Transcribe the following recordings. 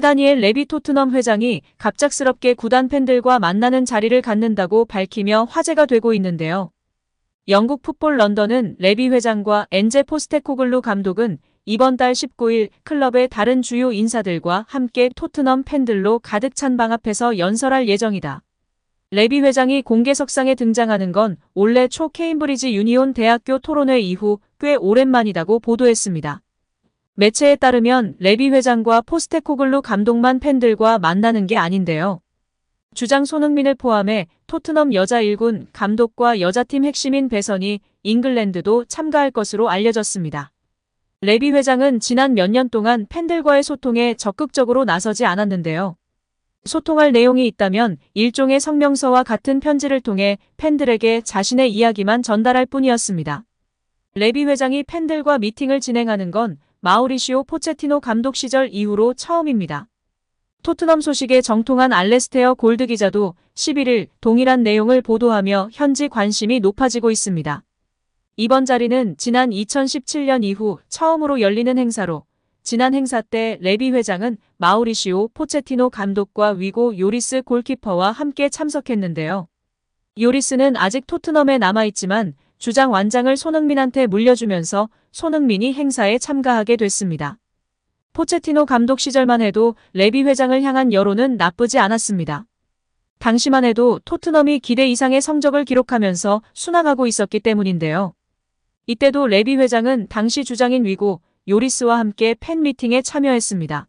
다니엘 레비 토트넘 회장이 갑작스럽게 구단 팬들과 만나는 자리를 갖는다고 밝히며 화제가 되고 있는데요. 영국 풋볼 런던은 레비 회장과 엔제 포스테코글루 감독은 이번 달 19일 클럽의 다른 주요 인사들과 함께 토트넘 팬들로 가득 찬 방 앞에서 연설할 예정이다. 레비 회장이 공개석상에 등장하는 건 올해 초 케임브리지 유니온 대학교 토론회 이후 꽤 오랜만이라고 보도했습니다. 매체에 따르면 레비 회장과 포스테코글루 감독만 팬들과 만나는 게 아닌데요. 주장 손흥민을 포함해 토트넘 여자 1군 감독과 여자팀 핵심인 배선이 잉글랜드도 참가할 것으로 알려졌습니다. 레비 회장은 지난 몇 년 동안 팬들과의 소통에 적극적으로 나서지 않았는데요. 소통할 내용이 있다면 일종의 성명서와 같은 편지를 통해 팬들에게 자신의 이야기만 전달할 뿐이었습니다. 레비 회장이 팬들과 미팅을 진행하는 건 마우리시오 포체티노 감독 시절 이후로 처음입니다. 토트넘 소식에 정통한 알레스테어 골드 기자도 11일 동일한 내용을 보도하며 현지 관심이 높아지고 있습니다. 이번 자리는 지난 2017년 이후 처음으로 열리는 행사로 지난 행사 때 레비 회장은 마우리시오 포체티노 감독과 위고 요리스 골키퍼와 함께 참석했는데요. 요리스는 아직 토트넘에 남아있지만 주장 완장을 손흥민한테 물려주면서 손흥민이 행사에 참가하게 됐습니다. 포체티노 감독 시절만 해도 레비 회장을 향한 여론은 나쁘지 않았습니다. 당시만 해도 토트넘이 기대 이상의 성적을 기록하면서 순항하고 있었기 때문인데요. 이때도 레비 회장은 당시 주장인 위고 요리스와 함께 팬미팅에 참여했습니다.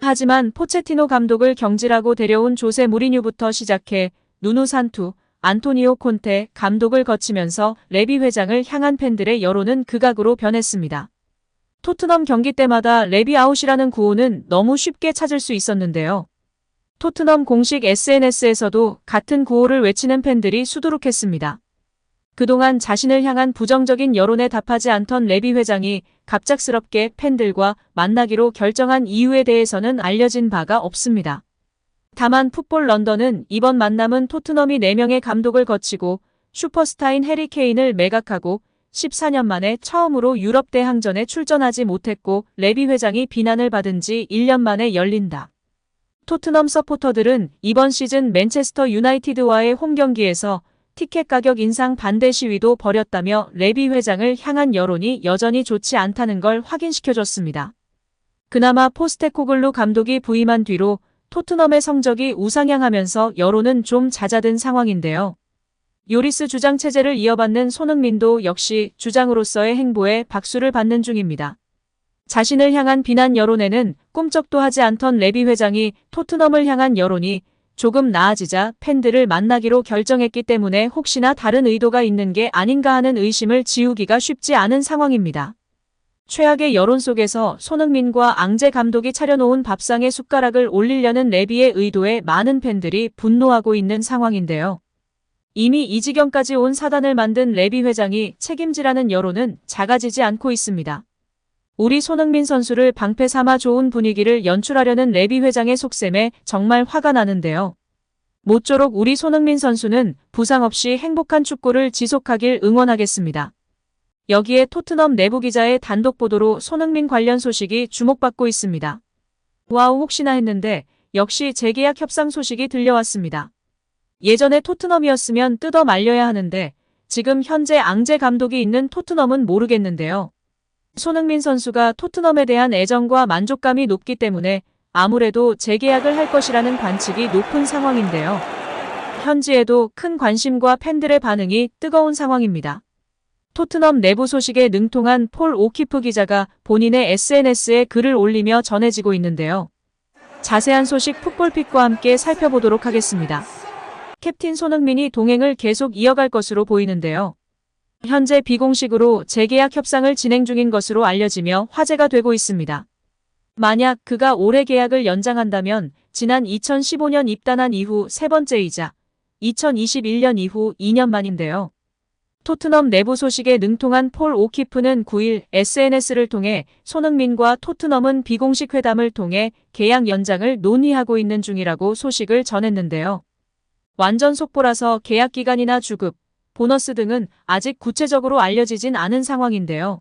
하지만 포체티노 감독을 경질하고 데려온 조세 무리뉴부터 시작해 누누 산투, 안토니오 콘테 감독을 거치면서 레비 회장을 향한 팬들의 여론은 극악으로 변했습니다. 토트넘 경기 때마다 레비 아웃이라는 구호는 너무 쉽게 찾을 수 있었는데요. 토트넘 공식 SNS에서도 같은 구호를 외치는 팬들이 수두룩했습니다. 그동안 자신을 향한 부정적인 여론에 답하지 않던 레비 회장이 갑작스럽게 팬들과 만나기로 결정한 이유에 대해서는 알려진 바가 없습니다. 다만 풋볼 런던은 이번 만남은 토트넘이 4명의 감독을 거치고 슈퍼스타인 해리 케인을 매각하고 14년 만에 처음으로 유럽 대항전에 출전하지 못했고 레비 회장이 비난을 받은 지 1년 만에 열린다. 토트넘 서포터들은 이번 시즌 맨체스터 유나이티드와의 홈 경기에서 티켓 가격 인상 반대 시위도 벌였다며 레비 회장을 향한 여론이 여전히 좋지 않다는 걸 확인시켜줬습니다. 그나마 포스테코글루 감독이 부임한 뒤로 토트넘의 성적이 우상향하면서 여론은 좀 잦아든 상황인데요. 요리스 주장 체제를 이어받는 손흥민도 역시 주장으로서의 행보에 박수를 받는 중입니다. 자신을 향한 비난 여론에는 꿈쩍도 하지 않던 레비 회장이 토트넘을 향한 여론이 조금 나아지자 팬들을 만나기로 결정했기 때문에 혹시나 다른 의도가 있는 게 아닌가 하는 의심을 지우기가 쉽지 않은 상황입니다. 최악의 여론 속에서 손흥민과 앙제 감독이 차려놓은 밥상에 숟가락을 올리려는 레비의 의도에 많은 팬들이 분노하고 있는 상황인데요. 이미 이 지경까지 온 사단을 만든 레비 회장이 책임지라는 여론은 작아지지 않고 있습니다. 우리 손흥민 선수를 방패 삼아 좋은 분위기를 연출하려는 레비 회장의 속셈에 정말 화가 나는데요. 모쪼록 우리 손흥민 선수는 부상 없이 행복한 축구를 지속하길 응원하겠습니다. 여기에 토트넘 내부 기자의 단독 보도로 손흥민 관련 소식이 주목받고 있습니다. 와우 혹시나 했는데 역시 재계약 협상 소식이 들려왔습니다. 예전에 토트넘이었으면 뜯어 말려야 하는데 지금 현재 앙제 감독이 있는 토트넘은 모르겠는데요. 손흥민 선수가 토트넘에 대한 애정과 만족감이 높기 때문에 아무래도 재계약을 할 것이라는 관측이 높은 상황인데요. 현지에도 큰 관심과 팬들의 반응이 뜨거운 상황입니다. 토트넘 내부 소식에 능통한 폴 오키프 기자가 본인의 SNS에 글을 올리며 전해지고 있는데요. 자세한 소식 풋볼픽과 함께 살펴보도록 하겠습니다. 캡틴 손흥민이 동행을 계속 이어갈 것으로 보이는데요. 현재 비공식으로 재계약 협상을 진행 중인 것으로 알려지며 화제가 되고 있습니다. 만약 그가 올해 계약을 연장한다면 지난 2015년 입단한 이후 세 번째이자 2021년 이후 2년 만인데요. 토트넘 내부 소식에 능통한 폴 오키프는 9일 SNS를 통해 손흥민과 토트넘은 비공식 회담을 통해 계약 연장을 논의하고 있는 중이라고 소식을 전했는데요. 완전 속보라서 계약 기간이나 주급, 보너스 등은 아직 구체적으로 알려지진 않은 상황인데요.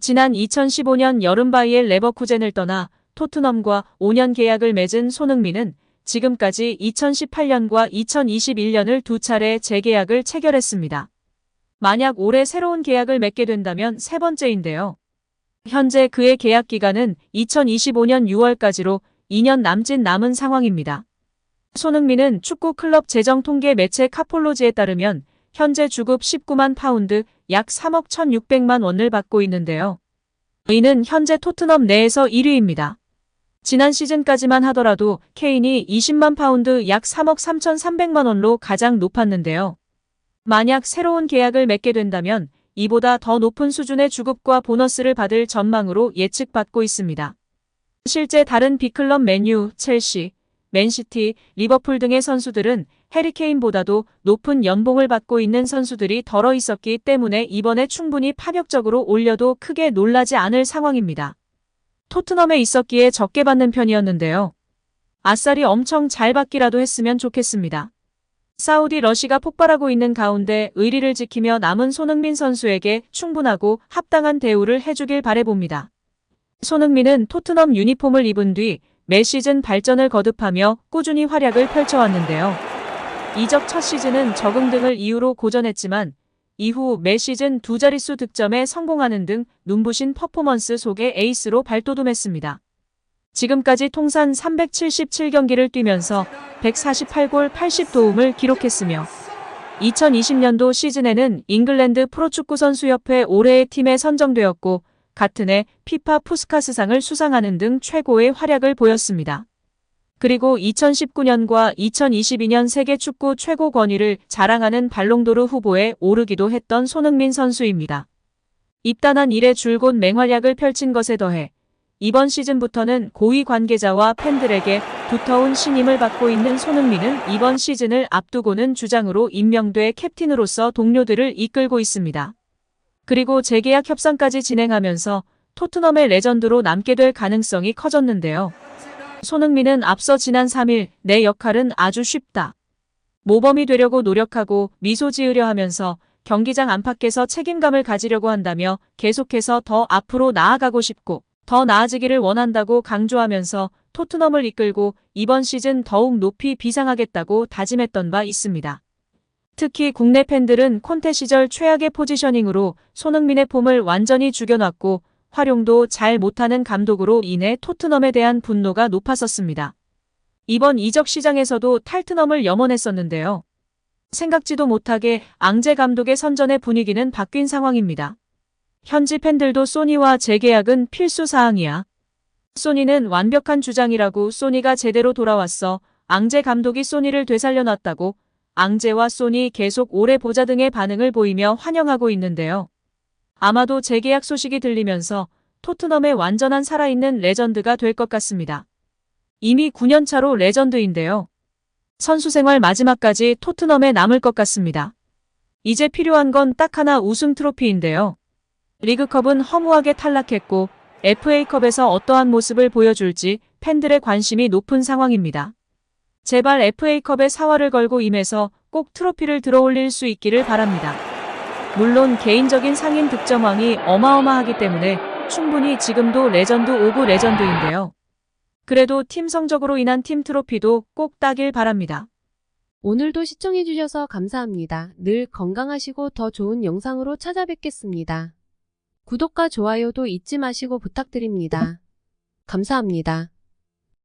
지난 2015년 여름 바이엘 레버쿠젠을 떠나 토트넘과 5년 계약을 맺은 손흥민은 지금까지 2018년과 2021년을 두 차례 재계약을 체결했습니다. 만약 올해 새로운 계약을 맺게 된다면 세 번째인데요. 현재 그의 계약 기간은 2025년 6월까지로 2년 남짓 남은 상황입니다. 손흥민은 축구 클럽 재정 통계 매체 카폴로지에 따르면 현재 주급 19만 파운드 약 3억 1,600만 원을 받고 있는데요. 이는 현재 토트넘 내에서 1위입니다. 지난 시즌까지만 하더라도 케인이 20만 파운드 약 3억 3,300만 원로 가장 높았는데요. 만약 새로운 계약을 맺게 된다면 이보다 더 높은 수준의 주급과 보너스를 받을 전망으로 예측받고 있습니다. 실제 다른 B클럽 맨유, 첼시, 맨시티, 리버풀 등의 선수들은 해리케인보다도 높은 연봉을 받고 있는 선수들이 덜어 있었기 때문에 이번에 충분히 파격적으로 올려도 크게 놀라지 않을 상황입니다. 토트넘에 있었기에 적게 받는 편이었는데요. 아싸리 엄청 잘 받기라도 했으면 좋겠습니다. 사우디 러시가 폭발하고 있는 가운데 의리를 지키며 남은 손흥민 선수에게 충분하고 합당한 대우를 해주길 바래봅니다. 손흥민은 토트넘 유니폼을 입은 뒤 매 시즌 발전을 거듭하며 꾸준히 활약을 펼쳐왔는데요. 이적 첫 시즌은 적응 등을 이유로 고전했지만 이후 매 시즌 두 자릿수 득점에 성공하는 등 눈부신 퍼포먼스 속에 에이스로 발돋움했습니다. 지금까지 통산 377경기를 뛰면서 148골 80도움을 기록했으며 2020년도 시즌에는 잉글랜드 프로축구 선수협회 올해의 팀에 선정되었고 같은 해 피파 푸스카스상을 수상하는 등 최고의 활약을 보였습니다. 그리고 2019년과 2022년 세계 축구 최고 권위를 자랑하는 발롱도르 후보에 오르기도 했던 손흥민 선수입니다. 입단한 이래 줄곧 맹활약을 펼친 것에 더해 이번 시즌부터는 고위 관계자와 팬들에게 두터운 신임을 받고 있는 손흥민은 이번 시즌을 앞두고는 주장으로 임명돼 캡틴으로서 동료들을 이끌고 있습니다. 그리고 재계약 협상까지 진행하면서 토트넘의 레전드로 남게 될 가능성이 커졌는데요. 손흥민은 앞서 지난 3일 내 역할은 아주 쉽다. 모범이 되려고 노력하고 미소 지으려 하면서 경기장 안팎에서 책임감을 가지려고 한다며 계속해서 더 앞으로 나아가고 싶고 더 나아지기를 원한다고 강조하면서 토트넘을 이끌고 이번 시즌 더욱 높이 비상하겠다고 다짐했던 바 있습니다. 특히 국내 팬들은 콘테 시절 최악의 포지셔닝으로 손흥민의 폼을 완전히 죽여놨고 활용도 잘 못하는 감독으로 인해 토트넘에 대한 분노가 높았었습니다. 이번 이적 시장에서도 탈트넘을 염원했었는데요. 생각지도 못하게 앙제 감독의 선전의 분위기는 바뀐 상황입니다. 현지 팬들도 소니와 재계약은 필수 사항이야. 소니는 완벽한 주장이라고 소니가 제대로 돌아왔어. 앙제 감독이 소니를 되살려놨다고 앙제와 소니 계속 오래 보자 등의 반응을 보이며 환영하고 있는데요. 아마도 재계약 소식이 들리면서 토트넘의 완전한 살아있는 레전드가 될 것 같습니다. 이미 9년차로 레전드인데요. 선수 생활 마지막까지 토트넘에 남을 것 같습니다. 이제 필요한 건 딱 하나 우승 트로피인데요. 리그컵은 허무하게 탈락했고 FA컵에서 어떠한 모습을 보여줄지 팬들의 관심이 높은 상황입니다. 제발 FA컵에 사활을 걸고 임해서 꼭 트로피를 들어올릴 수 있기를 바랍니다. 물론 개인적인 상인 득점왕이 어마어마하기 때문에 충분히 지금도 레전드 오브 레전드인데요. 그래도 팀 성적으로 인한 팀 트로피도 꼭 따길 바랍니다. 오늘도 시청해주셔서 감사합니다. 늘 건강하시고 더 좋은 영상으로 찾아뵙겠습니다. 구독과 좋아요도 잊지 마시고 부탁드립니다. 감사합니다.